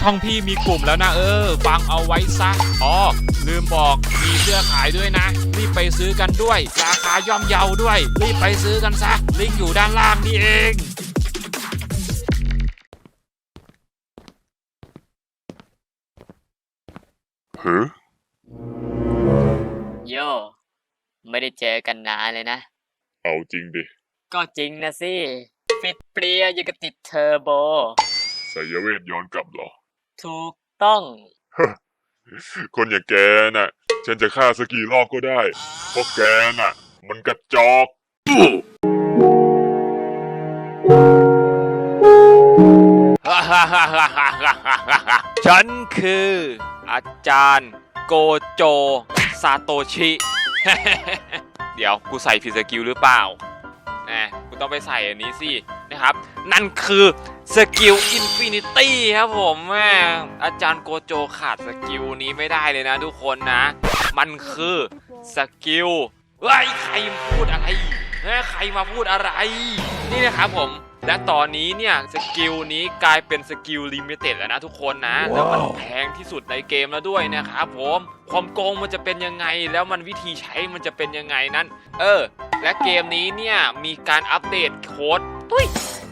ช่องพี่มีกลุ่มแล้วนะเออ ฟังเอาไว้ซะอ๋อลืมบอกมีเสื้อขายด้วยนะ รีบไปซื้อกันด้วย ราคาย่อมเยาด้วย รีบไปซื้อกันซะ ลิงก์อยู่ด้านล่างนี่เองเฮ้อโยไม่ได้เจอกันนานเลยนะ เอาจริงดิ ก็จริงนะสิ ฟิตเปรียยังกับติดเทอร์โบสายเวทย้อนกลับเหรอ ถูกต้อง คนอย่างแกน่ะ ฉันจะฆ่าสกกี่รอบก็ได้เพราะแกน่ะ มันกระจอกฉันคือ อาจารย์โกโจซาโตชิ เดี๋ยวกูใส่ผิดสกิลหรือเปล่านะกูต้องไปใส่อันนี้สิ นะครับ นั่นคือสกิลอินฟินิตี้ครับผมแม่อาจารย์โกโจขาดสกิลนี้ไม่ได้เลยนะทุกคนนะ มันคือสกิลเฮ้ยใครพูดอะไรเฮ้ยใครมาพูดอะไร นี่นะครับผมและตอนนี้เนี่ยสกิลนี้กลายเป็นสกิลลิมิเต็ดแล้วนะทุกคนนะแล้วมันแพงที่สุดในเกมแล้วด้วยนะครับผมความโกงมันจะเป็นยังไง แล้วมันวิธีใช้มันจะเป็นยังไงนั้น เออ และเกมนี้เนี่ยมีการอัปเดตโค้ด ตุ้ย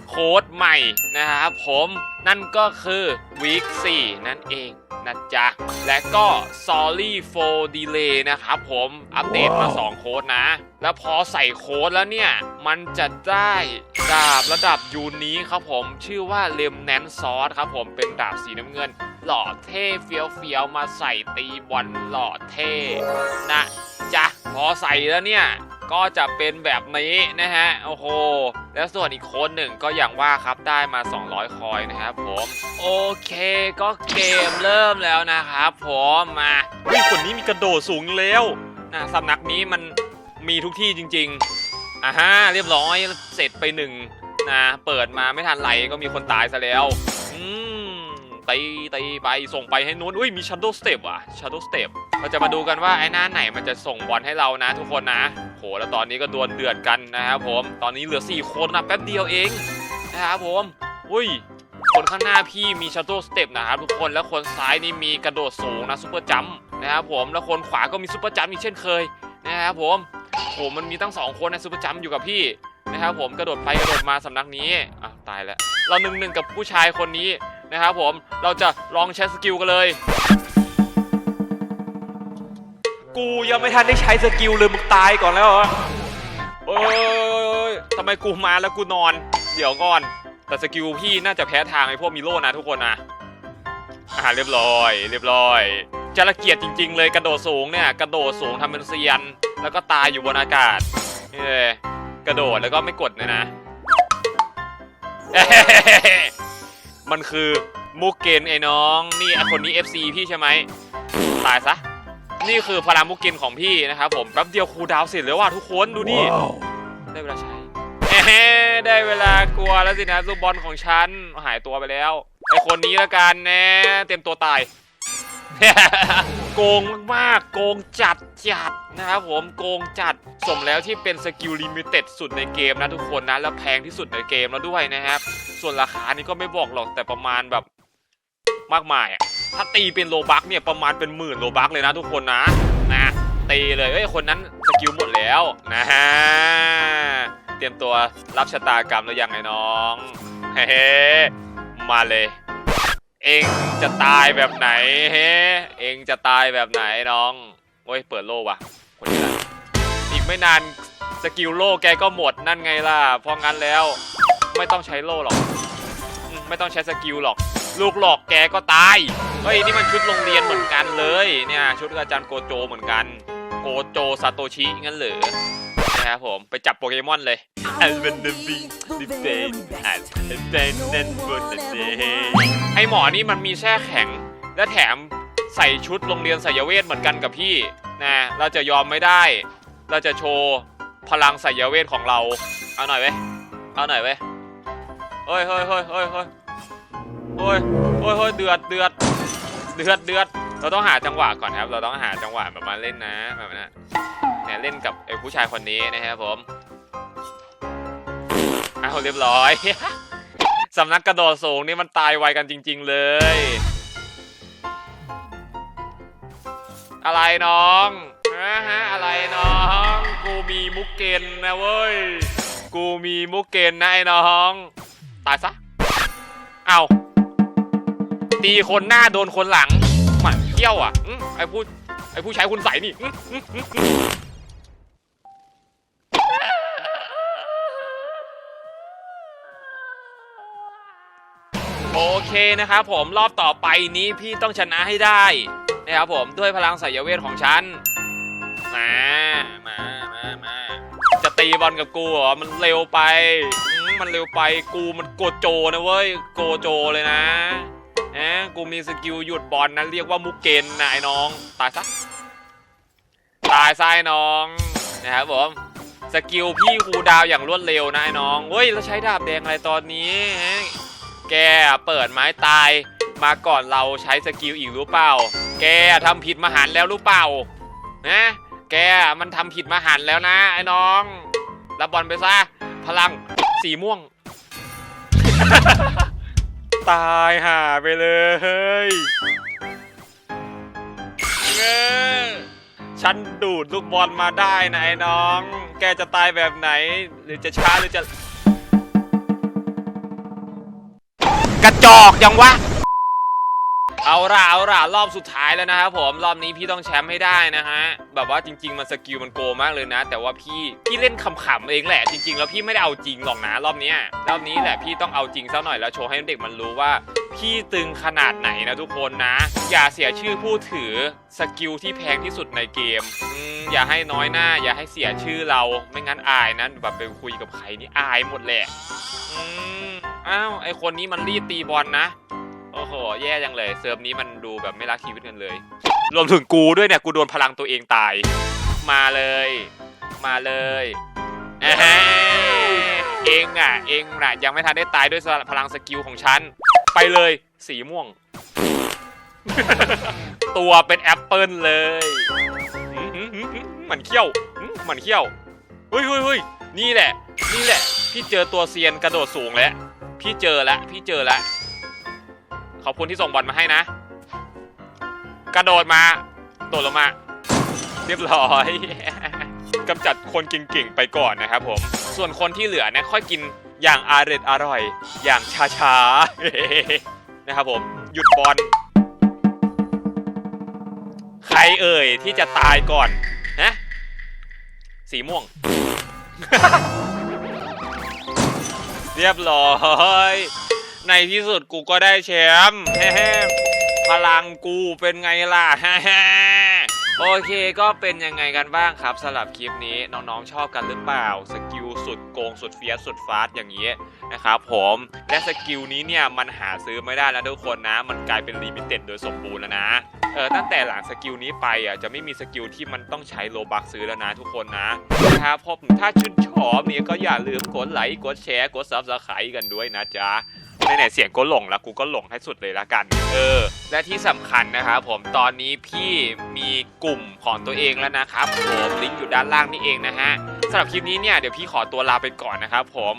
โค้ดใหม่นะครับผมนั่นก็คือ week 4 นั่นเองนะจ๊ะ และก็ sorry for delay นะครับผมอัปเดตมา 2 โค้ดนะ แล้วพอใส่โค้ดแล้วเนี่ย มันจะได้ดาบระดับยูนี้ครับผมชื่อว่าเลมแนนซอสครับผมเป็นดาบสีน้ำเงิน หล่อเท่เฟี้ยวเฟี้ยวๆมาใส่ตีบอลหล่อเท่นะจ๊ะ พอใส่แล้วเนี่ย ก็จะเป็นแบบนี้นะฮะโอ้โหแล้วส่วนอีกค้ดหนึ่งก็อย่างว่าครับได้มา 200 คอยนะครับผมโอเคก็เกมเริ่มแล้วนะครับผมมาเฮ้ยคนนี้มีกระโดดสูงแล้วนะสำนักนี้มันมีทุกที่จริงๆอ่าฮะเรียบร้อยเสร็จไปหนึ่งนะเปิดมาไม่ทันไรก็มีคนตายซะแล้วอืมตีตีไปส่งไปให้นู้นอุ้ยมี Shadow Step ว่ะ Shadow Step เราจะมาดูกันว่าไอ้หน้าไหนมันจะส่งบอลให้เรานะทุกคนนะ หแล้วตอนนี้ก็ดวลเดือดกันนะครับผม ตอนนี้เหลือ 4 คนนะแป๊บเดียวเองนะครับผม อุ้ย คนข้างหน้าพี่มี Shadow Step นะครับทุกคน แล้วคนซ้ายนี่มีกระโดดสูงนะซูเปอร์จัมนะครับผม แล้วคนขวาก็มีซูเปอร์จัมอีกเช่นเคยนะครับผมโหมันมีตั้งสองคนนะซูเปอร์จัมอยู่กับพี่นะครับผมกระโดดไปกระโดดมาสำนักนี้อะตายแล้ว เราหนึ่งหนึ่งกับผู้ชายคนนี้นะครับผม เราจะลองใช้สกิลกันเลย ยังไม่ทันได้ใช้สกิลเลยมึงตายก่อนแล้วเหรอโอ้ยทำไมกูมาแล้วกูนอน เดี๋ยวก่อน แต่สกิลพี่น่าจะแพ้ทางไอ้พวกมิโลนะทุกคนนะอ่าเรียบร้อย เรียบร้อยจะละเกียดจริง ๆ เลยกระโดดสูงเนี่ยกระโดดสูงทำเป็นเซียน แล้วก็ตายอยู่บนอากาศนี่เลยกระโดดแล้วก็ไม่กดเลยนะ มันคือมุกเกนไอ้น้อง นี่ไอคนนี้ FC พี่ใช่ไหมตายซะ นี่คือพลังมุกเกนของพี่นะครับผมแป๊บเดียวครูลดาวน์เสร็จแล้วว่ะทุกคนดูดิได้เวลาใช้เฮ้ได้เวลากลัวแล้วสินะลูกบอลของฉันหายตัวไปแล้วไอคนนี้ละกันแนะเตรียมตัวตายโกงมากๆโกงจัดจัดนะครับผมโกงจัดสมแล้วที่เป็นสกิลลิมิเต็ดสุดในเกมนะทุกคนนะแล้วแพงที่สุดในเกมแล้วด้วยนะครับ ส่วนราคานี่ก็ไม่บอกหรอกแต่ประมาณแบบมากมายอะ ถ้าตีเป็นโลบักเนี่ยประมาณเป็นหมื่นโลบักเลยนะทุกคนนะนะตีเลยเอ้ยคนนั้นสกิลหมดแล้วนะฮะเตรียมตัวรับชะตากรรมแล้วยังไงน้องเฮ้มาเลย เองจะตายแบบไหนเฮ้เองจะตายแบบไหนน้องโอ้ยเปิดโล่ว่ะคนนี้ละอีกไม่นานสกิลโล่แกก็หมดนั่นไงล่ะเพราะงั้นแล้วไม่ต้องใช้โล่หรอก ไม่ต้องใช้สกิลหรอก ลูกหลอกแกก็ตาย เฮ้ยนี่มันชุดโรงเรียนเหมือนกันเลยเนี่ยชุดอาจารย์โกโจเหมือนกัน โกโจซาโตชิงั้นเหรอนะครับผมไปจับโปเกมอนเลยไอหมอนี่มันมีแช่แข็ง และแถมใส่ชุดโรงเรียนสายเวทเหมือนกันกับพี่นะเราจะยอมไม่ได้ เราจะโชว์พลังสายเวทของเรา เอาหน่อยเว้ยเอาหน่อยเว้ยเฮ้ยเฮ้ยเฮ้ยเฮ้ยเฮ้ยเฮ้ยเฮ้ยเดือดเดือด เดือดเดือดเราต้องหาจังหวะก่อนครับ เราต้องหาจังหวะแบบมาเล่นนะแบบนั้นเนี่ยเล่นกับไอ้ผู้ชายคนนี้นะครับผมเอาเรียบร้อยสำนักกระโดดสูงนี่มันตายไวกันจริง ๆ เลย อะไรน้องฮะฮะอะไรน้อง กูมีมุกเกนนะเว้ย กูมีมุกเกนนะไอ้น้อง ตายซะ เอา ตีคนหน้าโดนคนหลังหมันเขี้ยวอะไอ้ผู้ไอ้ผู้ใช้คุณใส่นี่โอเคนะครับผมรอบต่อไปนี้พี่ต้องชนะให้ได้นะครับผมด้วยพลังสายเวทของฉันมามามามาจะตีบอลกับกูเหรอมันเร็วไป มันเร็วไปกูมันโกโจนะเว้ย โกโจเลยนะ เอะกูมีสกิลหยุดบอลนะเรียกว่ามุกเกนนะไอ้น้อง ตายซะ ตายซะไอ้น้องนะครับผม สกิลพี่คูดาวอย่างรวดเร็วนะไอ้น้อง เฮ้ย แล้วใช้ดาบแดงอะไรตอนนี้ แกเปิดไม้ตาย มาก่อนเราใช้สกิลอีกรู้เปล่า แกทำผิดมหันแล้วรู้เปล่า นะ แกมันทำผิดมหันแล้วนะไอ้น้อง รับบอลไปซะ พลังสีม่วง ตายห่าไปเลยเง้อฉันดูดลูกบอลมาได้นะไอ้น้อง แกจะตายแบบไหน หรือจะช้าหรือจะ กระจอกยังวะ เอาล่ะเอาล่ะรอบสุดท้ายแล้วนะครับผมรอบนี้พี่ต้องแชมป์ให้ได้นะฮะแบบว่าจริง ๆ มันสกิลมันโกมากเลยนะ แต่ว่าพี่พี่เล่นขำๆเองแหละ จริง ๆ แล้วพี่ไม่ได้เอาจริงหรอกนะรอบนี้รอบนี้แหละพี่ต้องเอาจริงสักหน่อยแล้วโชว์ให้เด็กมันรู้ว่า พี่ตึงขนาดไหนนะทุกคนนะ อย่าเสียชื่อผู้ถือสกิลที่แพงที่สุดในเกมอย่าให้น้อยหน้า อย่าให้เสียชื่อเราไม่งั้นอายนะแบบไปคุยกับใครนี่อายหมดแหละอ้าวไอคนนี้มันรีดตีบอลนะ โอ้โห แย่จังเลย เซิร์ฟนี้มันดูแบบไม่รักชีวิตกันเลย รวมถึงกูด้วยเนี่ย กูโดนพลังตัวเองตาย มาเลย มาเลยเองอะ เองน่ะ ยังไม่ทันได้ตายด้วยพลังสกิลของฉัน ไปเลย สีม่วง ตัวเป็นแอปเปิลเลย มันเขี้ยวมหมันเขี้ยว เฮ้ยเฮ้ยเฮ้ยนี่แหละ นี่แหละ พี่เจอตัวเซียนกระโดดสูงแล้ว พี่เจอแล้ว พี่เจอแล้ว ขอบคุณที่ส่งบอลมาให้นะ กระโดดมา โดดลงมา เรียบร้อยกำจัดคนเก่งๆไปก่อนนะครับผม ส่วนคนที่เหลือเนี่ยค่อยกินอย่างอาเร็ดอร่อย อย่างช้าๆนะครับผม หยุดบอล ใครเอ่ยที่จะตายก่อนนะสีม่วง เรียบร้อย ในที่สุดกูก็ได้แชมป์พลังกูเป็นไงล่ะโอเคก็เป็นยังไงกันบ้างครับสำหรับคลิปนี้น้องๆชอบกันหรือเปล่า สกิลสุดโกงสุดเฟียสสุดฟาสอย่างนี้นะครับผมและสกิลนี้เนี่ยมันหาซื้อไม่ได้แล้วทุกคนนะ มันกลายเป็นลิมิเต็ดโดยสมบูรณ์แล้วนะเออตั้งแต่หลังสกิลนี้ไปอะจะไม่มีสกิลที่มันต้องใช้โลบักซื้อแล้วนะทุกคนนะนะครับผมถ้าชื่นชอบเนี่ยก็อย่าลืมกดไลค์กดแชร์กดซับสไครต์กันด้วยนะจ๊ะ ไหนๆเสียงก็หลงแล้วกูก็หลงให้สุดเลยละกัน เออ และที่สำคัญนะครับผมตอนนี้พี่มีกลุ่มของตัวเองแล้วนะครับผมลิงก์อยู่ด้านล่างนี่เองนะฮะสำหรับคลิปนี้เนี่ยเดี๋ยวพี่ขอตัวลาไปก่อนนะครับผม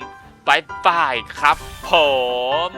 บายบายครับผม